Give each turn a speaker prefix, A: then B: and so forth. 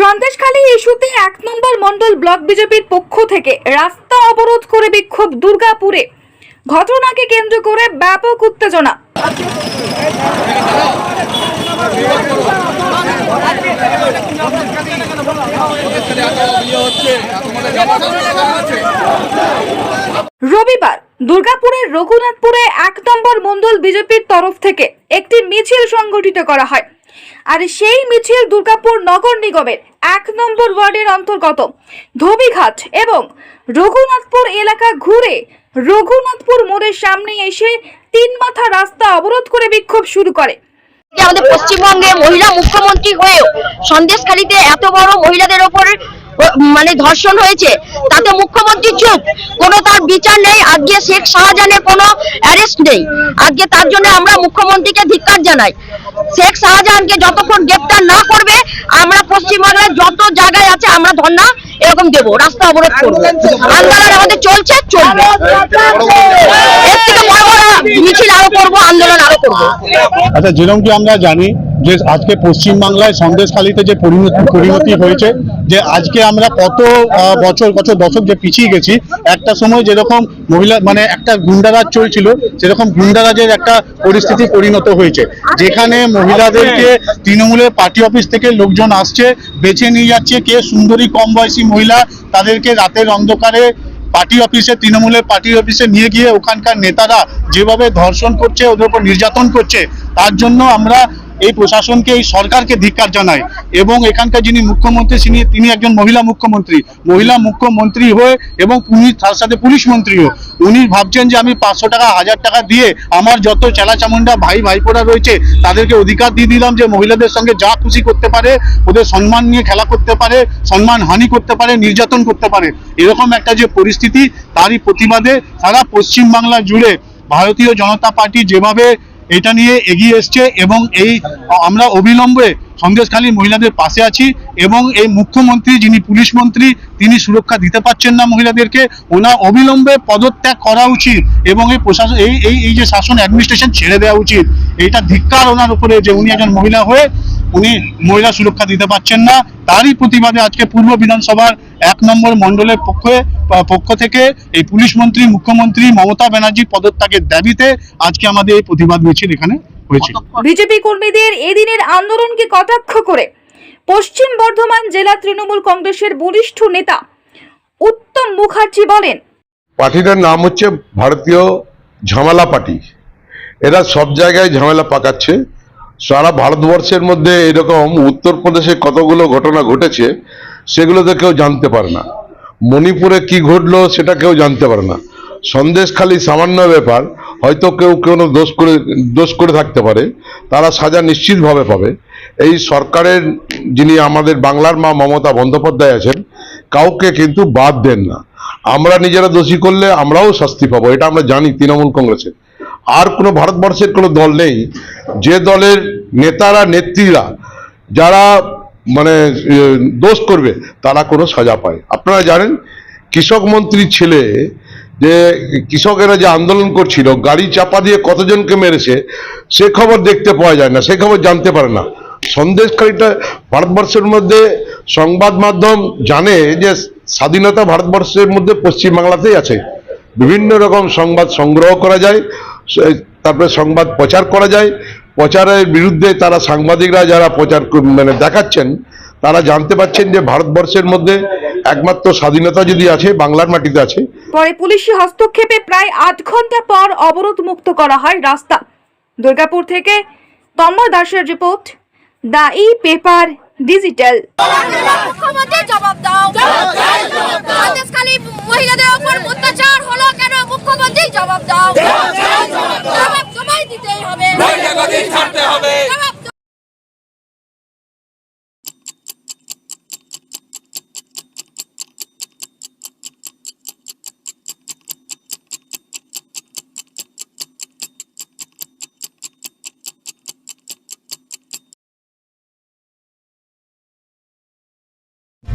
A: সন্দেশখালী ইস্যুতে এক নম্বর মন্ডল ব্লক বিজেপির পক্ষ থেকে রাস্তা অবরোধ করে বিক্ষোভ দুর্গাপুরে। ঘটনাকে কেন্দ্র করে ব্যাপক উত্তেজনা। রবিবার দুর্গাপুরের রঘুনাথপুরে এক নম্বর মন্ডল বিজেপির তরফ থেকে একটি মিছিল সংগঠিত করা হয়। আর সেই মিছিল দুর্গাপুর নগর নিগমের এক নম্বর ওয়ার্ডের অন্তর্গত। ধোবিঘাট এবং রঘুনাথপুর এলাকা ঘুরে রঘুনাথপুর মোড়ের সামনে এসে তিন মাথা রাস্তা অবরোধ করে বিক্ষোভ শুরু করে।
B: আমাদের পশ্চিমবঙ্গে মহিলা মুখ্যমন্ত্রী হয়েও সন্দেশখালীতে এত বড় মহিলাদের ওপর মানে ধর্ষণ হয়েছে, তাতে মুখ্যমন্ত্রী চুপ। কোনো তার বিচার নেই। আজকে শেখ শাহজাহানের কোনো অ্যারেস্ট নেই। আজকে তার জন্য আমরা মুখ্যমন্ত্রীকে ধিক্কার জানাই। শেখ শাহজাহানকে যতক্ষণ গ্রেপ্তার না করবে আমরা পশ্চিমবাংলার যত জায়গায় আছে আমরা ধর্ণা এরকম দেবো রাস্তা অবরোধ করব। আন্দোলন আমাদের চলছে চলবে এর থেকে বড় বড় মিছিল আরও করব আন্দোলন আরও করব
C: আচ্ছা যেরকম কি আমরা জানি যে আজকে পশ্চিমবাংলায় সন্দেশখালীতে যে পরিণতি পরিণতি হয়েছে, যে আজকে আমরা কত বছর, কত দশক যে পিছিয়ে গেছি, একটা সময় যেরকম মহিলা মানে একটা গুন্ডারাজ চলছিল, সেরকম গুন্ডারাজের একটা পরিস্থিতি পরিণত হয়েছে। যেখানে মহিলাদেরকে তৃণমূলের পার্টি অফিস থেকে লোকজন আসছে, বেছে নিয়ে যাচ্ছে, কে সুন্দরী কম বয়সী মহিলা তাদেরকে রাতের অন্ধকারে পার্টি অফিসে, তৃণমূলের পার্টি অফিসে নিয়ে গিয়ে ওখানকার নেতারা যেভাবে ধর্ষণ করছে, ওদের উপর নির্যাতন করছে, তার জন্য আমরা এই প্রশাসনকে, এই সরকারকে ধিক্কার জানায়। এবং এখানকার যিনি মুখ্যমন্ত্রী, তিনি তিনি একজন মহিলা মুখ্যমন্ত্রী। মহিলা মুখ্যমন্ত্রী হয়ে এবং তার সাথে পুলিশ মন্ত্রীও উনি ভাবছেন যে আমি পাঁচশো টাকা, হাজার টাকা দিয়ে আমার যত চেলা চামুন্ডা ভাই, ভাইপোরা রয়েছে, তাদেরকে অধিকার দিয়ে দিলাম যে মহিলাদের সঙ্গে যা খুশি করতে পারে, ওদের সম্মান নিয়ে খেলা করতে পারে, সম্মান হানি করতে পারে, নির্যাতন করতে পারে। এরকম একটা যে পরিস্থিতি, তারই প্রতিবাদে সারা পশ্চিমবাংলা জুড়ে ভারতীয় জনতা পার্টি যেভাবে এটা নিয়ে এগিয়ে এসছে এবং এই, আমরা অবিলম্বে সন্দেশখালী মহিলাদের পাশে আছি এবং এই মুখ্যমন্ত্রী যিনি পুলিশ মন্ত্রী, তিনি সুরক্ষা দিতে পারছেন না মহিলাদেরকে। ওনার অবিলম্বে পদত্যাগ করা উচিত এবং এই প্রশাসন, এই এই এই যে শাসন অ্যাডমিনিস্ট্রেশন ছেড়ে দেওয়া উচিত। এইটা ধিক্কার ওনার উপরে যে উনি একজন মহিলা হয়ে উনি মহিলা সুরক্ষা দিতে পারছেন না। তারই প্রতিবাদে আজকে পূর্ব বিধানসভার এক নম্বর মণ্ডলের পক্ষে পক্ষ থেকে এই পুলিশ মন্ত্রী মুখ্যমন্ত্রী মমতা ব্যানার্জির পদত্যাগের দাবিতে আজকে আমাদের এই প্রতিবাদ মিছিল এখানে হয়েছে।
A: বিজেপি কর্মীদের এদিনের আন্দোলনকে কটাক্ষ করে পশ্চিম বর্ধমান জেলা তৃণমূল কংগ্রেসের বরিষ্ঠ নেতা উত্তম মুখার্জি বলেন
D: পার্টিটার নাম হচ্ছে ভারতীয় ঝামেলা পার্টি। এরা সব জায়গায় ঝামেলা পাকাচ্ছে। সারা ভারতবর্ষের মধ্যে এরকম উত্তরপ্রদেশে কতগুলো ঘটনা ঘটেছে, সেগুলো তো কেউ জানতে পারে না। মণিপুরে কি ঘটলো সেটা কেউ জানতে পারে না। সন্দেশ খালি সামান্য ব্যাপার, হয়তো কেউ কোনো দোষ করে দোষ করে থাকতে পারে, তারা সাজা নিশ্চিতভাবে পাবে। এই সরকারের যিনি আমাদের বাংলার মা মমতা বন্দ্যোপাধ্যায় আছেন, কাউকে কিন্তু বাদ দেন না। আমরা নিজেরা দোষী করলে আমরাও শাস্তি পাবো, এটা আমরা জানি তৃণমূল কংগ্রেসের। আর কোনো ভারতবর্ষের কোনো দল নেই। যে দলের নেতারা, নেত্রীরা, যারা মানে দোষ করবে, তারা কোনো সাজা পায়। আপনারা জানেন, কৃষক মন্ত্রীর ছেলে যে কৃষকেরা যে আন্দোলন করছিল, গাড়ি চাপা দিয়ে কতজনকে মেরেছে, সে খবর দেখতে পাওয়া যায় না, সে খবর জানতে পারে না। সন্দেশকারীটা ভারতবর্ষের মধ্যে সংবাদ মাধ্যম জানে যে স্বাধীনতা ভারতবর্ষের মধ্যে পশ্চিমবাংলাতেই আছে। বিভিন্ন রকম সংবাদ সংগ্রহ করা যায়। তারপরে সংবাদ প্রচার করা যায়। প্রচারের বিরুদ্ধে তারা সাংবাদিকরা যারা প্রচার মানে দেখাচ্ছেন তারা জানতে পারছেন যে ভারতবর্ষের মধ্যে একমাত্র স্বাধীনতা যদি আছে বাংলার মাটিতে আছে।
A: পরে পুলিশি হস্তক্ষেপে প্রায় আধ ঘণ্টা পর অবরোধ মুক্ত করা হয় রাস্তা। দুর্গাপুর থেকে তন্ময় দাসের report the e paper digital.
E: জবাব দাও। মহিলাদের উপর অত্যাচার হলো কেন? মুখ্যমন্ত্রী জবাব দাও।